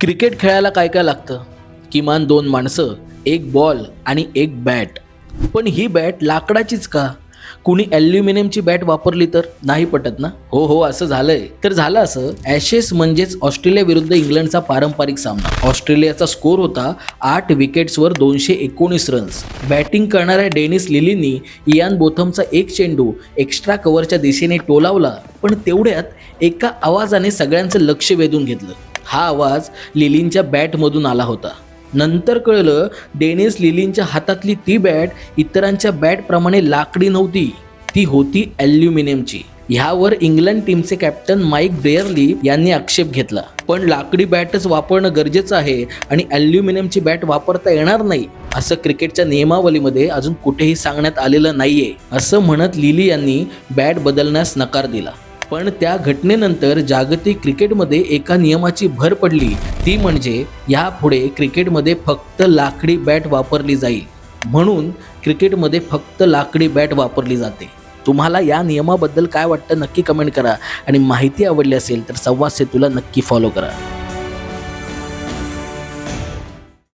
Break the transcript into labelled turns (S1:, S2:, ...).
S1: Cricket खेळायला काय काय लागतं? किमान दोन माणसं एक बॉल आणि एक बॅट. पण ही बॅट लाकडाचीच का? कुणी ॲल्युमिनियमची बॅट वापरली तर? नाही पटत ना? हो हो असं झालंय. तर झालं असं ॲशेस म्हणजेच ऑस्ट्रेलिया विरुद्ध इंग्लंडचा पारंपरिक सामना. ऑस्ट्रेलियाचा स्कोर होता आठ विकेट्सवर दोनशे एकोणीस रन्स बॅटिंग करणाऱ्या डेनिस लिलीनी इयान बोथमचा एक चेंडू एक्स्ट्रा कव्हरच्या दिशेने टोलावला पण तेवढ्यात एका आवाजाने सगळ्यांचं लक्ष वेधून घेतलं. हा आवाज लिलींच्या बॅटमधून आला होता. नंतर कळलं डेनिस लिलींच्या हातातली ती बॅट इतरांच्या बॅटप्रमाणे लाकडी नव्हती. ती होती ॲल्युमिनियमची. ह्यावर इंग्लंड टीमचे कॅप्टन माईक ब्रेअरली यांनी आक्षेप घेतला. पण लाकडी बॅटच वापरणं गरजेचं आहे आणि ॲल्युमिनियमची बॅट वापरता येणार नाही असं क्रिकेटच्या नियमावलीमध्ये अजून कुठेही सांगण्यात आलेलं नाहीये असं म्हणत लिली यांनी बॅट बदलण्यास नकार दिला. पण त्या घटनेनंतर जागतिक क्रिकेटमध्ये एका नियमाची भर पडली. ती म्हणजे यापुढे क्रिकेटमध्ये फक्त लाकडी बॅट वापरली जाईल. म्हणून क्रिकेटमध्ये फक्त लाकडी बॅट वापरली जाते. तुम्हाला या नियमाबद्दल काय वाटतं नक्की कमेंट करा. आणि माहिती आवडली असेल तर संवाद सेतूला नक्की फॉलो करा.